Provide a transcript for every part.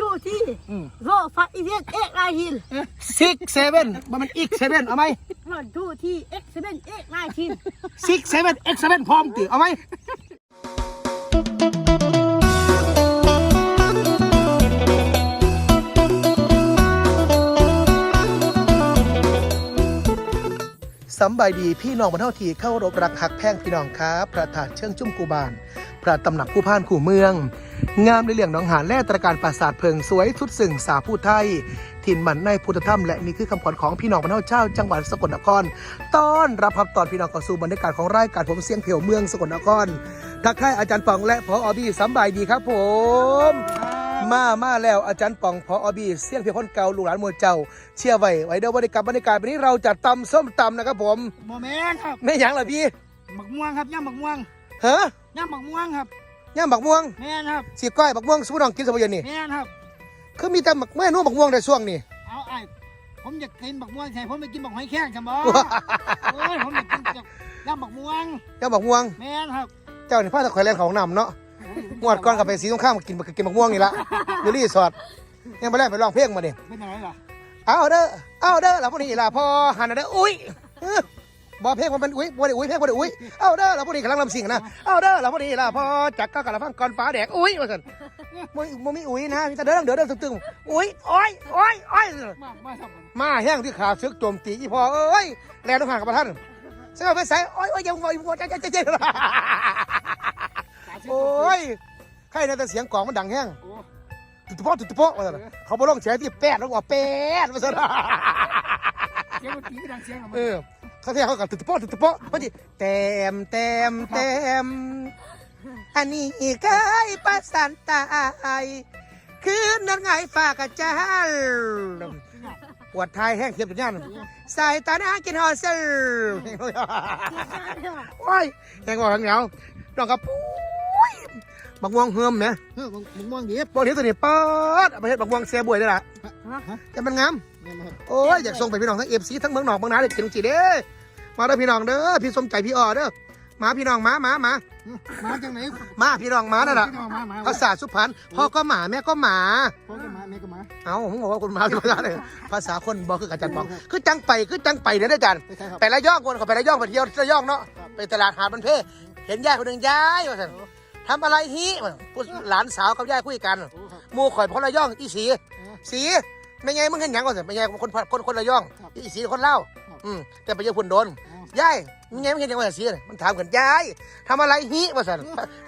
two three อืม four five six eight nine ten ซิกเซเว่นมันมันอีกเซเว่นเอาไหม one two three eight seven eight nine ten ซิกเซเว่นเอ็กเซเว่นพร้อมติเอาไหมสำบายดีพี่น้องบรรเทาทีเข้ารบรักหักแพ่งพี่น้องครับพระธาตุเชิงจุ้มกูบาน พระตำหนักผู้พานขู่เมือง งามในเรื่องหนองหานแล่ตระการปราสาทเพิงสวยทุดสึ่งสาผู้ไทย ถิ่นหมันในพุทธธรรมและนี่คือคำขวัญของพี่น้องบรรเทาเจ้า จังหวัดสกลนคร ต้อนรับพับตอนพี่น้องเข้าสู่บรรยากาศของรายการผมเสียงเพียวเมืองสกลนครทักทายอาจารย์ปองและพออบี้สำบายดีครับผมมามาแล้วอาจารย์ปองพออบีเสียงเพียงคนเก่าลูกหลานมวลเจ้า เชื่อไว้ไว้เดี๋ยวบริกรรมบรรยากาศวันนี้เราจะตำส้มตำนะครับผมโมเมนครับไม่หยังเหรอพี่หมักม่วงครับย่ำหมักม่วงฮะ ย่ำหมักม่วงครับย่างบักม่วงแม่นครับสีก้อยบักม่วงสมุนองกินสมุนนี่แม่นครับคือมีแต่บักแม่นุ่มบักม่วงในช่วงนี้เอาไอ้ผมอยากกินหมักม่วงใช่ผมไปกินหมักหอยแข้งใช่ไหมโอ้ยผมอยากกินย่ำหมักม่วงย่างบักม่วงแม่นครับ เจ้านี่พาตะข่อยแลนของนำเนาะงวดก่อนกับไปสีตรงข้ามกินกินบักม่วงนี่ละอยู่รีสอร์ทยังไปแรกไปลองเพลงมาดิเป็นอะไรล่ะเอาเด้อเอาเด้อแล้วพวกนี้ล่ะพอหันเด้ออุ้ยเอ้อ บ่เพลงมันเป็นอุ้ยบ่ได้อุ้ยเพลงบ่ได้อุ้ยเอาเด้อแล้วพวกนี้กำลังลำสิ่งนะเอาเด้อแล้วพวกนี้ล่ะพอจักก็กำลังฟังก่อนฟ้าแดกอุ้ยว่าซั่นบ่บ่มีอุ้ยนะมีแต่เด้อเด้อเด้อตึงๆอุ้ยโอ้ยโอ้ยโอ้ยมามาทำมันมาแห้งที่ขาซึกโจมตีอีพอเอ้ยแลนต้องห่างกับประท่านเสื้อไปใส่โอ้ยโอ้ยอยังงอยงอยใจใจใจโอ้ยใครในแต่เสียงกลองมันดังแห้งโอ้ตุตโปะตุตโปะว่าซั่นเขาบ่ลงเสียที่แปดแล้วว่าแปดว่าซั่นเสียงมันตีไม่ดังเสียงหรอกเออ เขาเที่ยเขากับตุตโปะตุตโปะมันสิแต้มแต้มแต้มอันนี้เคยประสานตายคืนนั้นไงฝากกระจายปวดท้ายแห้งเทียบกับย่านสายตาหน้ากินหอเซลโอ้ยแห้งว่าทั้งเหนียวน้องกับปุ้ยบักม่วงเฮิมไหมเออหมักม่วงเย็บบักนี้ตัวนี้เปิดเอาไปเฮ็ดบักม่วงเสียบวยได้ละแต่มันงามแม่นครับ โอ้ยอยากส่งไปพี่น้องทั้งเอฟซีทั้งเมืองนอกเมืองนาเลยกินจีเด้อมาเด้อพี่น้องเด้อพี่สมใจพี่อ้อเด้อมาพี่น้องมามามามาจากไหนมาพี่น้องมานั่นแหละมามามาภาษาสุพรรณพ่อก็หมาแม่ก็หมาพ่อก็มาแม่ก็มาเอ้าผมบอกว่าคนมาภาษาเลยภาษาคนบอกคืออาจารย์บอกคือจังไปคือจังไปเด้ออาจารย์ใช่ครับไประยองคนเขาไประยองไปเที่ยวระยองเนาะไปตลาดหาดมันเพ่เห็นยายคนหนึ่งยายว่าสันทำอะไรฮีพูดหลานสาวกับยายคุยกันโอ้ครับหมูข่อยคนระยองอีสีสี ไม่ไงมึงเห็นหยังก่อนสิไม่ไงคนคนคนระยองอีสีคนเล่าวอืมแต่ไปเจอพุ่นโดนยายมึงไงมึงเห็นหยังว่าสีน่ะมันถามกันยายทำอะไรฮีว่าสัน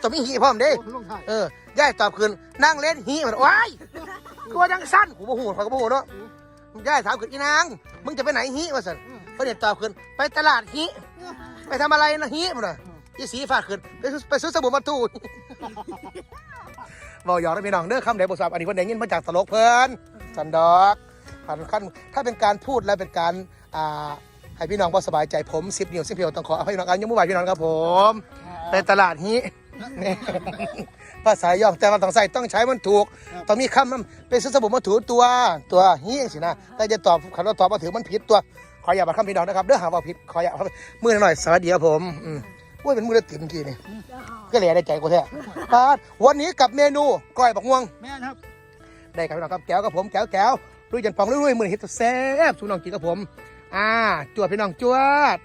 ต้องมีฮีพร้อมเด้ โอ้ลงท้ายเออยายตอบคืนนั่งเล่นฮีมันว้ายตัวยังสั้นกูบ่หูข่อยก็บ่หูเนาะยายถามคืนอีนางมึงจะไปไหนฮีว่าสันเพื่อนตอบขึ้นไปตลาดฮิไปทำอะไรนะฮิมันน่ะยี่สีฝากขึ้นไปซื้อไปซื้อสบู่มาตูดบอกหยอกนะพี่น้องเด้อคำไหนบทสอบอันนี้เพิ่นได้ยินมาจากตลกเพิ่น สันดอกผ่านขั้นถ้าเป็นการพูดและเป็นการอ่าให้พี่น้องบ่สบายใจผมสิบนิ้วสิบเพียวต้องขออภัยพี่น้องอันยมุบายพี่น้องครับผมไปตลาดฮินี่ภาษาย่องแต่ว่าต้องใส่ต้องใช้มันถูกต้องมีคำมันเป็นซื้อสบู่มาถูตัวตัวฮิสินะแต่จะตอบคำว่าตอบมาถือมันผิดตัว ขออย่ามาคำพี่น้องนะครับเด้อหาว่าผิดขออย่าครับมือหน่อยสวัสดีครับผมอืมอุ้ยเป็นมือเล็กติ่มกี่นี่ก็เลยได้ใจกูแท้ปาดวันนี้กับเมนูก้อยบักม่วงแม่นครับ ได้ครับพี่น้องครับแก้วกับผมแก้วแก้วลุยจันปองลุยๆมือเห็ดแซ่บสูน้องกินกับผม อ่า จวดพี่น้องจวด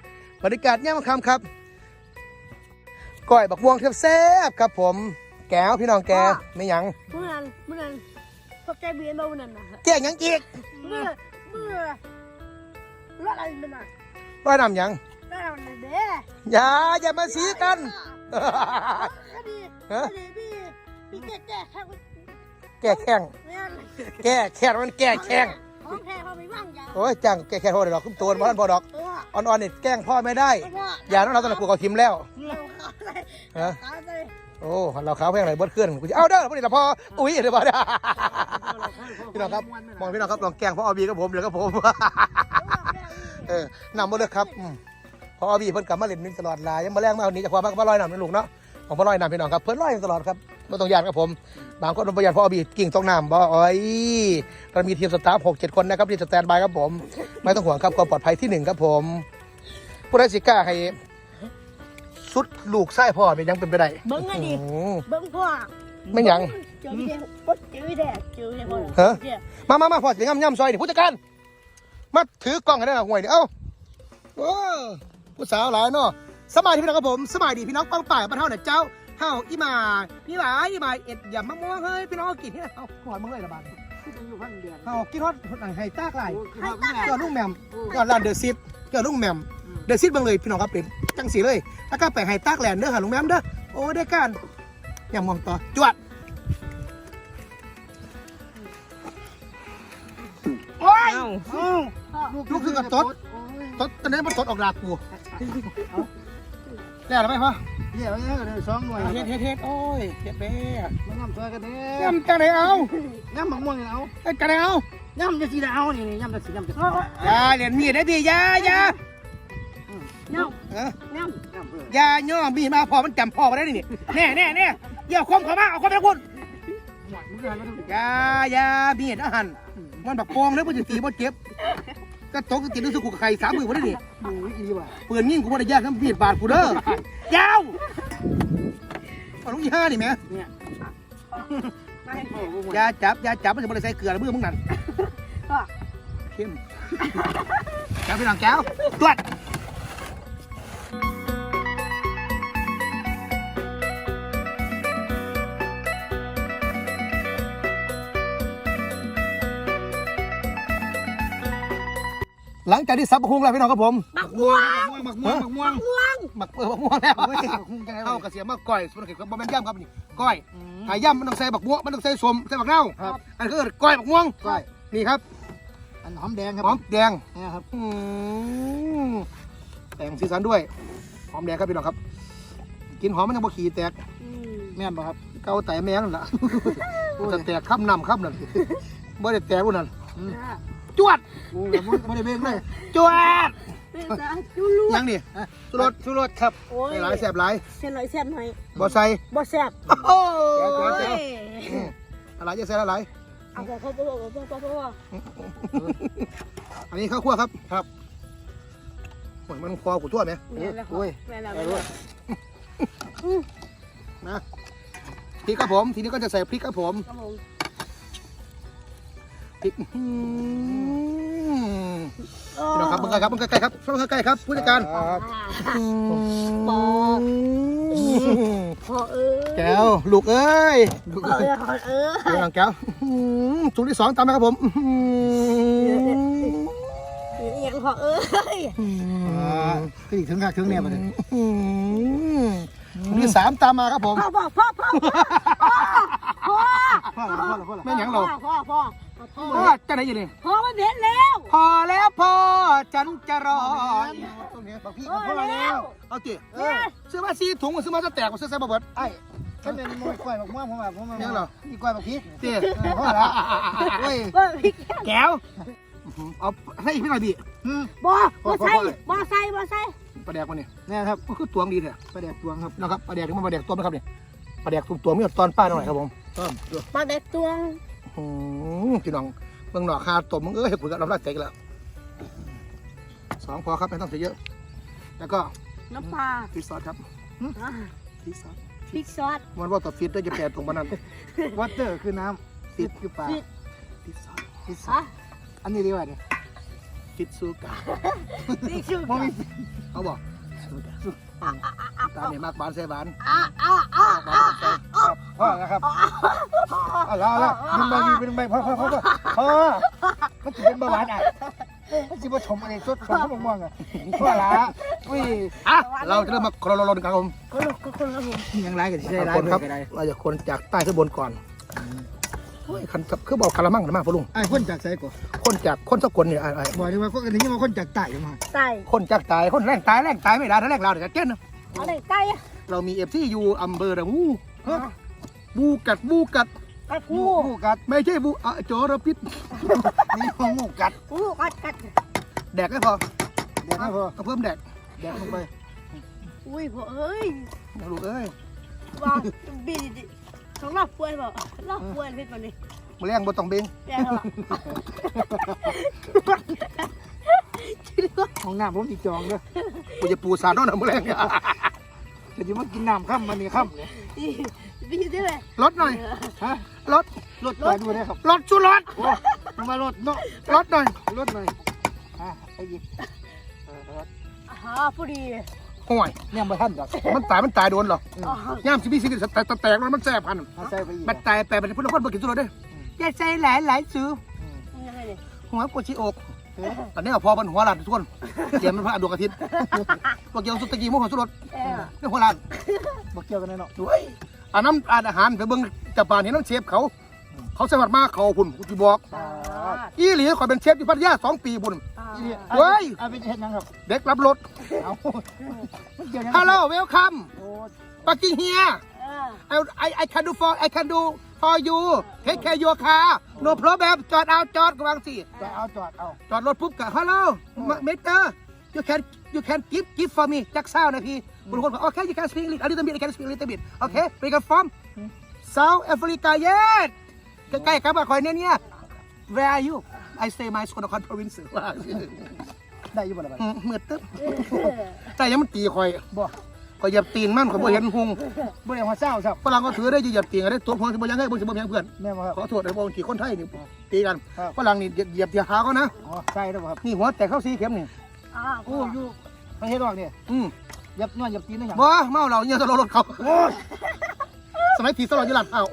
บรรยากาศเนี่ยมาคำครับก้อยบักม่วงเทียบแซ่บครับผม แก้วพี่น้องแก้วไม่หยังเมื่อนั้นเมื่อนั้นพวกใจเบียนมาวันนั้นนะแก้หยังอีกเมื่อเมื่อรถอะไรเป็นอะร้อยน้ำหยังรถอะไรเด้อย่าอย่ามาสีกันก็ดีฮะก็ดีพี่พี่แก่แก่ แค่แก้แข้งแม่แก้แข้งมันแก้แข้งของแท้เขาไม่ว่างยาโอ้ยจังแก้แค่โทษเลยดอกขึ้นตัวมันพอดอกเอออ่อนๆนี่แกล้งพ่อไม่ได้เพราะว่าอย่าน้องเราตอนนั้นกูก็ทิมแล้วเราขาดเลยฮะขาดเลยโอ้เราขาวแพงไหนเบิดเคลื่อนกูจะเอาเด้อพอดีละพ่ออุ้ยเดี๋ยวบ่ได้พี่น้องครับมองพี่น้องครับลองแกล้งพ่ออบีกับผมเดี๋ยวกับผม เออนำมาเลยครับอืมพ่ออบีเพิ่นกลับมาเล่นนี่ตลอดลายยังมาแรงมาเอาหนี้จากพ่อมามาลอยน้ำในลูกเนาะของพ่อลอยน้ำพี่น้องครับเพิ่นลอยตลอดครับ ไม่ต้องยานครับผม บางคนบ่ยานพ่ออบีกิ่งตกน้ำบ่อ้อยเรามีทีมสตาฟหกเจ็ดคนนะครับที่สแตนบายครับผม ไม่ต้องห่วงครับความปลอดภัยที่หนึ่งครับผมผู้ใดสิกล้าให้สุดลูกไส้พ่อเป็นยังเป็นไปได้เบิ้งไงดิโอ้โหเบิ้งพ่อไม่หยัง เจอพี่แดงปุ๊บเจอพี่แดงเจอพี่แดงฮะเดี๋ยวมามามาพอจะย่ำย่ำซอยนี่ผู้จัดการ มาถือกล้องกันได้หน่อยห่วยนี่เอ้าโอ้ผู้สาวหลายเนาะสบายดีพี่น้องครับผมสบายดีพี่น้องป้องป่ายบ้านเฮาเนี่ยเจ้า เฮาอีหมาพี่หลาอีหมาเอ็ดอย่ามะม่วงเฮ้ยพี่น้องกินที่ไหนเอาหอยมึงเลยละบาดอยู่พันเดือนเฮากินฮอดหนังไห้ตากไหลให้ตั้งเกิดลุงแหมมเกิดร้านเดอะซิตเกิดลุงแหมมเดอะซิตเบิ่งเลยพี่น้องครับเป็นจังสีเลย แล้วก็ไปไห้ตากแหลนเด้อหาลุงแหมมเด้อโอ้ได้การอย่ามองต่อจวดโอ้ยลูกคือกับต๊ดตดตอนนี้มันตดออกดากกูแล้วหรือไม่พ่อ เดี๋ยวเนี่ยก็ได้สองหน่วยเฮ็ดเฮ็ดเฮ็ดโอ้ยเฮ็ดเบ้มาย่ำซอยกันเด้ย่ำจังไหนเอาย่ำบักม่วงเอาเอ้ยจังไหนเอาย่ำจะสีเอานี่นี่ย่ำจะสีย่ำจะสีอย่าเหรียญมีดได้ดีอย่าอย่าเน่าเออเน่าย่ำย่าย่อมีดมาพอมันจำพ่อมาได้นี่แน่แน่แน่อย่าความเขามาเอาความเป็นคุณหมดมึงกันแล้วทุกอย่าอย่ามีดอาหันมันแบบโกงแล้วมันจะตีมันเจ็บก็ตกก็ติดรู้สึกกูกับใครสามมือมาได้นี่ดูอีว่ะปืนยิ่งกูไม่ได้แยกน้ำมีดบาดกูเด้อ ยาวเอาลูกยี่ห้านี่แม่เนี่ยไม่โอ้โหอย่าจับอย่าจับมันจะไม่ได้ใส่เกลือมือมึงนั่นก็เข้มแก้วพี่น้องแก้วตรวจ หลังจากที่ซับบักฮุงแล้วพี่น้องครับผมบักม่วงบักม่วงบักม่วงม่วงหมักเปิดบักม่วงแล้วเฮ้ยบักม่วงกันแล้วเข้ากระเสียมากก้อยส่วนเกิดบะแม่นย่ำครับนี่ก้อยหาย่ำมันต้องใส่บักม่วงมันต้องใส่สมใส่บักเน่าครับอันนคือก้อยบักม่วงก้อยนี่ครับ อันหอมแดงครับหอมแดงเนี่ยครับอืมแต่งสีสันด้วยหอมแดงครับพี่น้องครับ กินหอมมันยังบ่ขี้แตกแม่นป่ะครับ เกาแต่แมงนั่นแหละจะแตกข้ามนำข้ามนั่นบ่ได้แตกรุ่นนั้น จวดโอ้ยไม่ได้เบ่งเลยจวดจุลูยังนี่สุรสชูรสครับโอ้ยใส่หลายแสบหลายเส้นหน่อยเส้นหน่อยบ่ใส่บ่แซ่บโอ้โอ้ยยอืมอะไรจะใส่หลายเอาพอพอพอพอพอพอพออันนี้ข้าวคั่วครับครับโอ้ยมันคอกูทั่วไหมแม่แล้วโอ้ยแม่แล้วไอ้แม่ด้วแล้ยวนะพริกครับผม ทีนี้ก็จะใส่พริกครับผมครับผม พริกอืมพี่น้องครับมึงใกล้ครับมึงใกล้ๆครับช่วงใกล้ๆครับผู้จัดการครับอืมพอเออแก้วลูกเอ้ยพอเออพอเออพี่น้องแก้วอืมสูตรที่สองตามนะครับผมอืมยังพอเอออือ่ามก็อีกถึงกักถึงเนี่ยมาเลยอืมสูตรที่สามตามมาครับผมพ่อพ่อพ่อพ่อพ่อพ่อละพ่อละพ่อละไม่หยังหรอกพ่อพ่อพ่อ พ่อจะไหนอยู่นี่พ่อมันเห็นแล้วพอแล้วพ่อฉันจะรอตรงนี้บักพี่พ่อพ่อแล้แล้ววเอาติเออซื้อมาสี่ถุงซื้อมาจะแตกซื้อใส่บะเบิดไอ้ถ้าเป็นมวยกล้วยบักม่วงผมว่าผมว่ายังเหรอมีกล้วยบักพริกเตี้ยเออพ่อละโอ้ยก็พริกแก้วเอาให้พี่หน่อยดิอืมบ่บ่ใส่บ่ใส่บ่ใส่ปลาแดกมาเนี่ยเนี่ยครับมันคือตวงดีเถอะประเดี๋ยวตวงครับนะครับปลาแดกถึงมันปลาแดกตัวไหมครับเนี่ยปลาแดกตัวตัวมีตอนป้าหน่อยครับผมต้มปลาเด็กตวง อืมพี่น้องเบิ่งหน่อคาตบมึงเอ้ยปุ๋ยกับน้ำลายแตกแล้วสองพอครับไม่ต้องใส่เยอะ แล้วก็น้ำปลาฟิชซอสครับอะฟิชซอสพริกซอสมันว่าต่อฟิตได้จะแปลตรงบ้านนั้นวอเตอร์คือน้ำฟิตคือปลาฟิชซอสฟิตอะอันนี้ดีกว่าเนี่ยฟิตซูกาพริกชูมองมีเขาบอกตาเนี่ยมากบานใส่บานอะอะอะบานใส่พ่อแล้วครับ เอาละเอาละเป็นใบเป็นใบพ่อพ่อพ่อพอมันจะเป็นเบาหวานอะมันจะมาชมอะไรสดชมข้าวม่วงอะพ่อละอุ้ยอะเราจะเริ่มมาโครโลนกันครับผมคนละคนละผมยังไรกันใช่ไรคนครับเราจะคนจากใต้ขึ้นบนก่อนโอ้ยคันคือบอกคารามังนะมากพ่อลุงไอ้คนจากไซก่อคนจากคนสกลเนี่ยไอ้ไอ้บอกดีว่าคนนี้มาคนจากใต้มาไก่คนจากตายคนแรงตายแรงตายไม่ได้ถ้าแรงเราเดี๋ยวจะเจ๊นนะอะไรไก่เรามีเอฟซีอยู่อำเภอระงูบูกัดบูกัด กัดงูงูงูกัดไม่ใช่บูอะจอระพิษนี่งูกัดงูกัดกัดแดกได้พอเดี๋ยวนะพ่อก็เพิ่มแดกเดี๋ยวลงไปอุ้ยพ่อเอ้ยนะลูกเอ้ยว่าบีดิของเราป่วยเปล่าเราป่วยเพชรวันนี้มาแรงบนต้องเบงแย่เหรอห้องน้ำผมจีจองเด้อกูจะปูสารน้องนะมาแรงจะจะมากินน้ำค่ำมันนี่ค่ำเลยนี่บีได้เลยลดหน่อยฮะ ลดรถจอดอยู่เลยครับลดชูรสโอ้ลงมารถเนาะลดหน่อยรถหน่อยอะไปหยิบเออรถอ่าพอดีห่วยเนี่ยมาท่านดอกมันตายมันตายโดนเหรออ่าย่ามสิพี่สิแตกแตกแล้วมันแสบพันเอาใส่ไปอีกมันตายแปลเป็นพุทธคนบ่กินสุรสเด้ออย่าใส่หลายหลายซื้อยังไงเนี่ยหัวปวดชีอกตอนนี้พอมันหัวหลานทุกคนเตรียมมันพระดวงอาทิตย์บอกเกี่ยวสุตะกี้มุขสุรสเออนี่หัวหลานบอกเกี่ยวกันแน่เนาะด้วยอันน้ำอาหารไปเบิ่ง จับานเห็นน้ำเชฟเขา เขาสมัครมาเขาพุ่นกูสิบอก อีหลีขอยเป็นเชฟอยู่พัทยาสองปีบุญอ่าอีนี่เว้ยเอาไปเฮ็ดหยังครับเด็กรับรถเอาเกี่ยวยังฮัลโหลเวลคัมปักกิ่งเฮียเออ I I I can do for I can do for you take care your car no problem จอดเอาจอดกวางสิจะเอาจอดเอาจอดรถปุ๊บกะฮัลโหลเมเตอร์ you can you can give give for me จักเศร้านะพี่บุญคนบอกโอเค you can speak English a little bit I can speak a little bit โอเค where you from South Africa yes ใกล้ๆกับมาคอยเนี่ยเนี่ย where are you I stay my school of province ว่าได้อยู่บ่ล่ะบัดอืมเหมือนตึ๊บเออแต่ยังมันตีคอยบ่คอยเหยียบตีนมันคอยบ่เห็นหุงบ่ได้หัวเศร้าครับฝรั่งก็ถือได้เหยียบตีนกันได้ตัวพองที่บ่ยังไงบ่สิบ่ยังเพื่อนแม่บ่ครับ ขอโทษนะบางทีคนไทยนี่ตีกันครับ ฝรั่งนี่เหยียบเหยียบเท้าเขานะ อ๋อใส่แล้วบ่ครับนี่หัวแตกเข้าซีเข็มนี่อ่าโอ้อยู่ประเทศนอกเนี่ยอืม ยับนวดยับตีนได้หยังบ่เมาเราเนี่ยตลอดรถเขา โอ้ย สมัยถีตลอดยี่หลัดเอา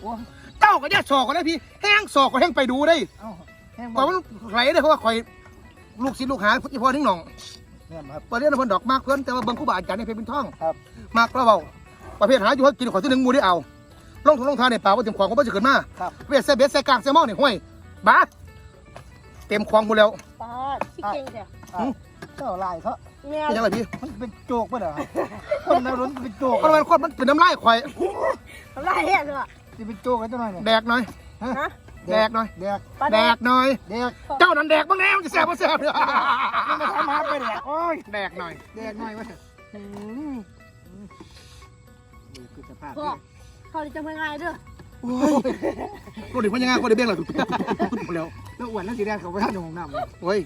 โอ้ยเจ้าก็แย่สอกก็ได้พี่แห้งสอกก็แห้งไปดูได้เอ้าแห้งกว่ามันไหลได้เพราะว่าคอยลูกศิษย์ลูกหาพุทธิพรทิ้งหนองแม่นบ่ครับประเด็นเพิ่นดอกมากเพิ่นแต่ว่าเบิ่งครูบาอาจารย์ในเพชรเป็นท่องครับมากเราเบาประเภทหาอยู่ให้กินขอที่หนึ่งหมูได้เอาลงทุนลงทานในป่าว่าเต็มของก็บ่จะเกิดมาครับเวทใส่เบ็ดใส่กลางใส่หม้อนี่ห้วยบ้าเต็มคลองหมดแล้วปาดที่เก่งแต่อะเจ้าลายเขาแมวเป็นยังไงพี่มันเป็นโจกป่ะเหรอครับคนเราล้นเป็นโจกเพราะมันคนมันเป็นน้ำลายควาย ทำไรเห็นเหรอจะเป็นโจกกันจังหน่อยเนี่ยแดกหน่อย ฮะแดกหน่อย แดกปลาแดกหน่อย แดกเจ้านั่นแดกบ้างแล้วจะแซ่บบ่แซ่บมันมาทำหาไปแดกโอ้ยแดกหน่อย แดกหน่อยวะนี่คือสภาพพ่อเขาจะเป็นไงเด้อโอ้ยรถดิมันยังไงคนเดียวเบี้ยงเลยตุ๊บตุ๊บตุ๊บตุ๊บแล้วแล้วอ้วนแล้วสีแดงเขาไปทำในห้องน้ำเลยโอ้ย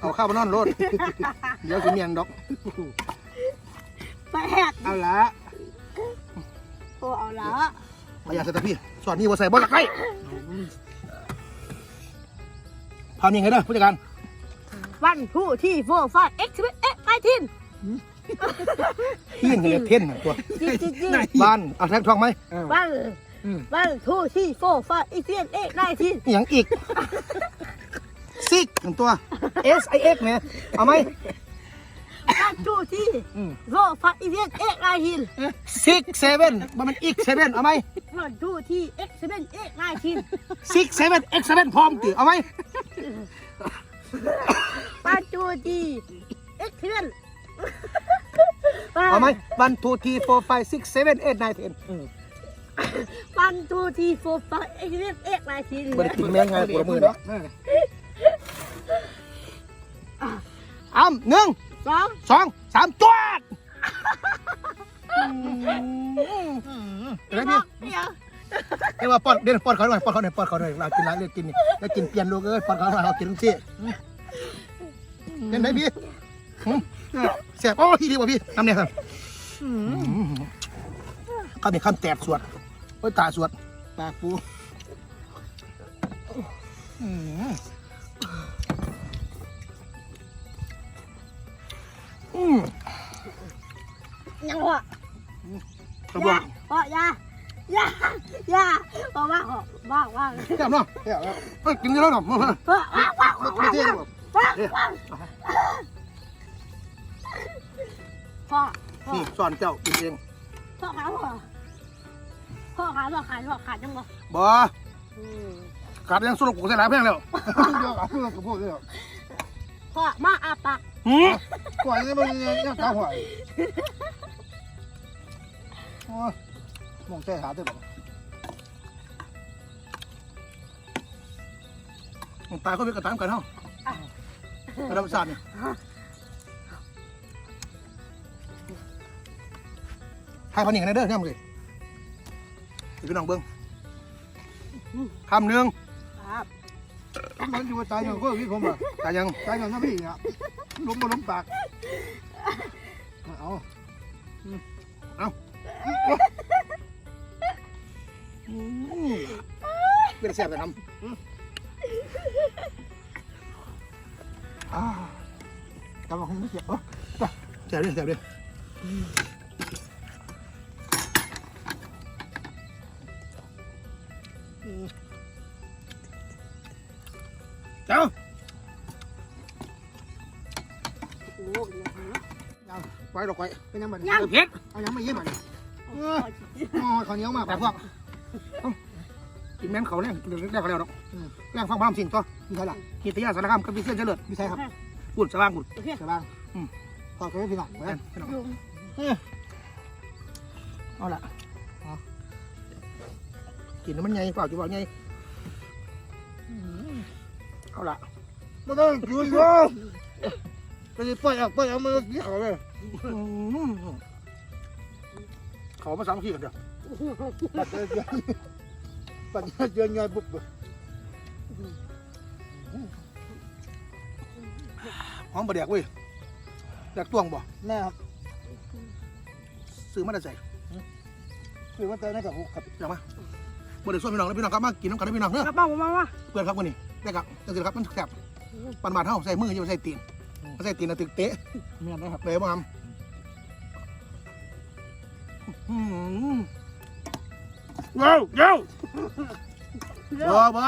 เอาข้าวมานอนรถเดี๋ยวสิเมียงดอก แปดเอาละ โอ้เอาละมาอยากใส่ตะพี่สอนนี่ว่าใส่บ่ละไก่พามีไงเด้อผู้จัดการวันผู้ที่โฟร์ฟาดเอ็กซ์เอ็กซ์ไนทินเทียนกันเลยเทียนน่ะตัวจริงจริงจริงบ้านเอาแท็กทองไหมเออวันอืมวันผู้ที่โฟร์ฟาดเอ็กซ์เอ็กซ์ไนทินอหย่างอีกซิกหนึ่งตัว S I X เนี่ยเอาไหม วันผู้ที่อืมโฟร์ฟาดเอ็กซ์เอ็กซ์ไนทินซิกเซเว่นมันเป็นอีกเซเว่นเอาไหมวันผู้ที่เอ็กซ์เอ็กซ์เอ็กซ์ไนทินซิกเซเว่นเอ็กเซเว่นพร้อมติเอาไหมวันผู้ที่เอ็กซ์เอ็กซ์เอาไหม one two three four five six seven eight nine ten วันผู้ที่โฟร์ฟาดเอ็กซ์เอ็กซ์เอ็กซ์ไนทินบ่ได้กินแมงไงปวดมือเนาะเอออ้ำหนึ่ง สองสองสามตัวดเดี๋ยวบอกเดี๋ยวเรียกว่าป้อนเด่นป้อนเขาหน่อยป้อนเขาหน่อยป้อนเขาหน่อยเรากินร้านเลือกกินนี่แล้วกินเปลี่ยนลูกเอ้ยป้อนเขาหน่อยเรากินทั้งที่เล่นไหนพี่หึเสียบโอ้ทีดีกว่าพี่ทำเนี่ยครับข้าวเหนียวข้ามแตกสวดโอ้ยตาสวดปากปูอืม กระบอกพ่อยายายาพ่อว่าพ่อว่าว่าแก้มเนาะเดี๋ยวแล้วเอ้ยกินเยอะแล้วเนาะมามาพ่อว่าว่าไม่ว่าเท่หรอกว่าพ่อพ่อนี่สอนเจ้ากินเองพ่อขาพ่อพ่อขาพ่อขาพ่อขาจังวะบ่ขาดยังสุรกูใส่หลายแพงแล้วเดี๋ยวเอาเพื่อนกับพูดเดี๋ยวพ่อมาอาปากหืมกว่าจะมันยังตาหัวโอ้ยมองใส่หาได้บ่มึงตายเขาเป็นกระตามกันเนาะกระดับศาสตร์นี่ให้พันหนึ่งนะเด้อเนี่ยมึงเลยพี่น้องเบิ้งคำหนึ่งครับมันอยู่ว่าตายอย่างก็พี่ผมอะแต่ยังตายอย่างน้ำพี่อะล้มมาล้มปากเอาอืม เป็นแซ่บแต่ทำอ่าตำบักหุ่งไม่เสียบเออแซ่บดิแซ่บดิเจ้าโอ้ยยังไว้ดอกไว้เป็นยังไงยังเผ็ดเอายังไม่เยี่ยมอะ โอ้ยอ๋อข้าวเหนียวมาแบบพวกกินแม่นเขาเนี่ยเรียกเขาแล้วเนาะแรงฟังความสิ่งตัวมีใครล่ะกีตยาสารคามกับพิเศษเฉลิมมีใครครับพูดสว่างพูดโอเคสว่างอืมพอเคยพี่น้องไว้พี่น้องยุงเอาละเอากินแล้วมันใหญ่เปล่าจะบอกใหญ่เอาละไม่ต้องกินเลยไปปล่อยเอาปล่อยเอามือเยี่ยเขาเลย อืม เขามาสามขีดกันเดี๋ยวปัดเยอะปัดเยอะเงยปุ๊บหอมบะเดียกเว้ยแดกตวงบ่แม่ครับซื้อมาได้ใส่คือว่าเจอในกับหูครับเดี๋ยวมาบะเดียกส่วนพี่น้องแล้วพี่น้องครับมากินน้ำกันนะพี่น้องเนอะกระเป๋ามามาเพื่อนครับวันนี้ได้ครับจังสิครับมันแสบปันบาดเท่าใส่มืออย่าไปใส่ตีนถ้าใส่ตีนน่ะตึกเตะแม่นะครับเลยบ่ครับ อืมว้าวเย้าบ่บ่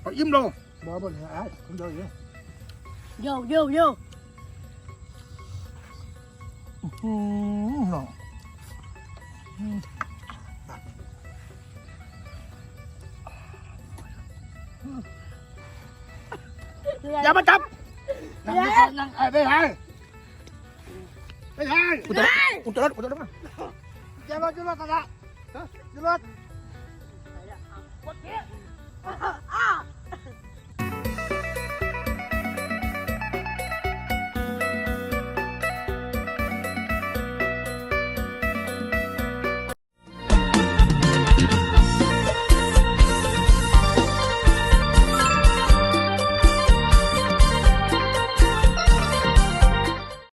เอาอิ่มลงบ่บ่เนี่ยไอ้คุณเดียวอยู่โยโยโยอืมน้